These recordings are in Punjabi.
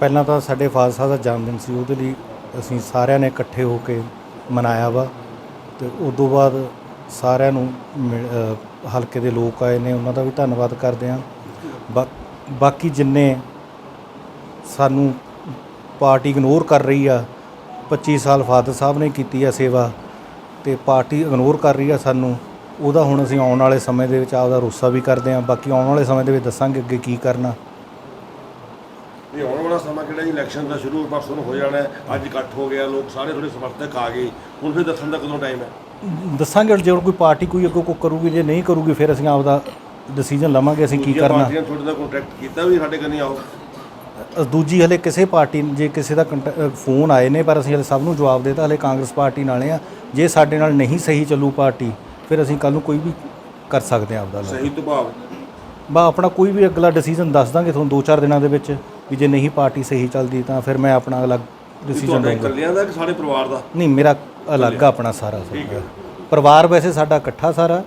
ਪਹਿਲਾਂ ਤਾਂ ਸਾਡੇ ਫਾਦਰ ਸਾਹਿਬ ਦਾ ਜਨਮ ਦਿਨ ਸੀ ਉਹਦੇ ਲਈ ਅਸੀਂ ਸਾਰਿਆਂ ਨੇ ਇਕੱਠੇ ਹੋ ਕੇ ਮਨਾਇਆ ਵਾ ਤੇ ਉਸ ਤੋਂ ਬਾਅਦ ਸਾਰਿਆਂ ਨੂੰ ਮਿਲ- ਅ, ਹਲਕੇ ਦੇ ਲੋਕ ਆਏ ਨੇ ਉਹਨਾਂ ਦਾ ਵੀ ਧੰਨਵਾਦ ਕਰਦੇ ਹਾਂ। ਬਾ- ਬਾਕੀ ਜਿੰਨੇ ਸਾਨੂੰ ਪਾਰਟੀ ਇਗਨੋਰ ਕਰ ਰਹੀ ਆ 25 ਸਾਲ ਫਾਦਰ ਸਾਹਿਬ ਨੇ ਕੀਤੀ ਆ ਸੇਵਾ ਤੇ ਪਾਰਟੀ ਇਗਨੋਰ ਕਰ ਰਹੀ ਆ ਸਾਨੂੰ ਉਹਦਾ ਹੁਣ ਅਸੀਂ ਆਉਣ ਵਾਲੇ ਸਮੇਂ ਦੇ ਵਿੱਚ ਆਪਦਾ ਰੋਸਾ ਵੀ ਕਰਦੇ ਹਾਂ। ਬਾਕੀ ਆਉਣ ਵਾਲੇ ਸਮੇਂ ਦੇ ਵਿੱਚ ਦੱਸਾਂਗੇ ਅੱਗੇ ਕੀ ਕਰਨਾ। ਇਹ ਆਉਣ ਵਾਲਾ ਸਮਾਂ ਕਿਹੜਾ ਜੀ ਇਲੈਕਸ਼ਨ ਦਾ ਸ਼ੁਰੂ ਪਰਸੋਂ ਨੂੰ ਹੋ ਜਾਣਾ ਹੈ। ਅੱਜ ਇਕੱਠ ਹੋ ਗਿਆ ਲੋਕ ਸਾਰੇ ਥੋੜੇ ਸਮਰਥਕ ਆ ਗਏ। ਹੁਣ ਫਿਰ ਦੱਸਣ ਦਾ ਕਦੋਂ ਟਾਈਮ ਹੈ? ਦੱਸਾਂਗੇ ਜੇ ਕੋਈ ਪਾਰਟੀ ਕੋਈ ਅੱਗੋਂ ਕੋ ਕਰੂਗੀ ਜੇ ਨਹੀਂ ਕਰੂਗੀ ਫਿਰ ਅਸੀਂ ਆਪਦਾ ਡਿਸੀਜਨ ਲਵਾਂਗੇ ਅਸੀਂ ਕੀ ਕਰਨਾ। ਪਾਰਟੀਆਂ ਤੁਹਾਡੇ ਨਾਲ ਕੰਟੈਕਟ ਕੀਤਾ ਵੀ ਸਾਡੇ ਕੰਨੀ ਆਓ? ਦੂਜੀ ਹਲੇ ਕਿਸੇ ਪਾਰਟੀ ਜੇ ਕਿਸੇ ਦਾ ਫੋਨ ਆਏ ਨੇ ਪਰ ਅਸੀਂ ਹਲੇ ਸਭ ਨੂੰ ਜਵਾਬ ਦੇਤਾ ਹਲੇ ਕਾਂਗਰਸ ਪਾਰਟੀ ਨਾਲੇ ਆ ਜੇ ਸਾਡੇ ਨਾਲ ਨਹੀਂ ਸਹੀ ਚੱਲੂ ਪਾਰਟੀ ਫਿਰ ਅਸੀਂ ਕੱਲ ਨੂੰ ਕੋਈ ਵੀ ਕਰ ਸਕਦੇ ਆ ਆਪਦਾ ਸਹੀ ਤੁਭਾਵ ਬਾ ਆਪਣਾ ਕੋਈ ਵੀ ਅਗਲਾ ਡਿਸੀਜਨ ਦੱਸ ਦਾਂਗੇ ਤੁਹਾਨੂੰ 2-4 ਦਿਨਾਂ ਦੇ ਵਿੱਚ। ਵੀ ਜੇ ਨਹੀਂ ਪਾਰਟੀ ਸਹੀ ਚੱਲਦੀ ਤਾਂ ਫਿਰ ਮੈਂ ਆਪਣਾ ਅਲੱਗ ਡਿਸੀਜਨ ਤੁਹਾਡੇ ਲਵਾਂਗਾ ਇਕੱਲਿਆਂ ਦਾ ਕਿ ਸਾਡੇ ਪਰਿਵਾਰ ਦਾ? ਨਹੀਂ ਮੇਰਾ ਅਲੱਗ ਆ ਆਪਣਾ ਸਾਰਾ ਸਾਰਾ। ਪਰਿਵਾਰ ਵੈਸੇ ਸਾਡਾ ਇਕੱਠਾ ਸਾਰਾ।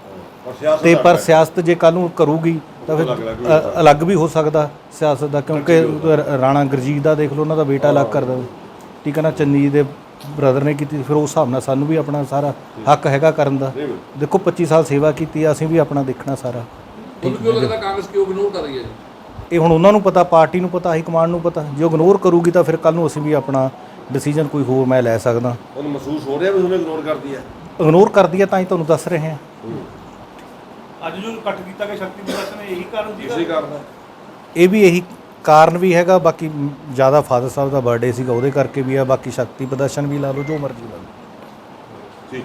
ਔਰ ਸਿਆਸਤ ਤੇ ਪਰ ਸਿਆਸਤ ਜੇ ਕੱਲ ਨੂੰ ਕਰੂਗੀ ਤਾਂ ਫਿਰ ਅ- ਅਲੱਗ ਵੀ ਹੋ ਸਕਦਾ। ਸਿਆਸਤ ਦਾ ਕਿਉਂਕਿ ਰ- ਰਾਣਾ ਗੁਰਜੀਤ ਦਾ ਦੇਖ ਲਓ ਉਹਨਾਂ ਦਾ ਬੇਟਾ ਅਲੱਗ ਕਰਦਾ। ਠੀਕ ਹੈ ਨਾ ਚੰਨੀ ਦੇ ਬ੍ਰਦਰ ਨੇ ਕੀਤੀ। ਫਿਰ ਉਸ ਹਿਸਾਬ ਨਾਲ ਸਾਨੂੰ ਵੀ ਆਪਣਾ ਸਾਰਾ ਹੱਕ ਹੈਗਾ ਕਰਨ ਦਾ। ਦੇਖੋ 25 ਸਾਲ ਸੇਵਾ ਕੀਤੀ ਆ ਅਸੀਂ ਵੀ ਆਪਣਾ ਦੇਖਣਾ ਸਾਰਾ। ਤੁਹਾਨੂੰ ਕਿਉਂ ਲੱਗਦਾ ਕਾਂਗਰਸ ਕਿਉਂ ਇਗਨੋਰ ਕਰ ਰਹੀ ਹੈ ਜੀ? ਇਹ ਹੁਣ ਉਹਨਾਂ ਨੂੰ ਪਤਾ ਪਾਰਟੀ ਨੂੰ ਪਤਾ ਹਾਈ ਕਮਾਂਡ ਨੂੰ ਪਤਾ। ਜੇ ਇਗਨੋਰ ਕਰੂਗੀ ਤਾਂ ਫਿਰ ਕੱਲ ਨੂੰ ਅਸੀਂ ਵੀ ਆਪਣਾ ਡਿਸੀਜਨ ਕੋਈ ਹੋਰ ਮੈਂ ਲੈ ਸਕਦਾ। ਉਹਨੂੰ ਮਹਿਸੂਸ ਹੋ ਰਿਹਾ ਵੀ ਉਹਨੂੰ ਇਗਨੋਰ ਕਰਦੀ ਹੈ? ਇਗਨੋਰ ਕਰਦੀ ਹੈ ਤਾਂ ਹੀ ਤੁਹਾਨੂੰ ਦੱਸ ਰਹੇ ਹਾਂ। ਅੱਜ ਜੋ ਇਕੱਠ ਕੀਤਾ ਗਿਆ ਸ਼ਕਤੀ ਪ੍ਰਦਰਸ਼ਨ ਇਹੀ ਕਾਰਨ ਸੀਗਾ? ਇਸੇ ਕਾਰਨ ਹੈ। ਇਹ ਵੀ ਇਹੀ ਕਾਰਨ ਵੀ ਹੈਗਾ ਬਾਕੀ ਜ਼ਿਆਦਾ ਫਾਦਰ ਸਾਹਿਬ ਦਾ ਬਰਥਡੇ ਸੀਗਾ ਉਹਦੇ ਕਰਕੇ ਵੀ ਆ ਬਾਕੀ ਸ਼ਕਤੀ ਪ੍ਰਦਰਸ਼ਨ ਵੀ ਲਾ ਲਓ ਜੋ ਮਰਜ਼ੀ ਲਾ ਲਓ। ਠੀਕ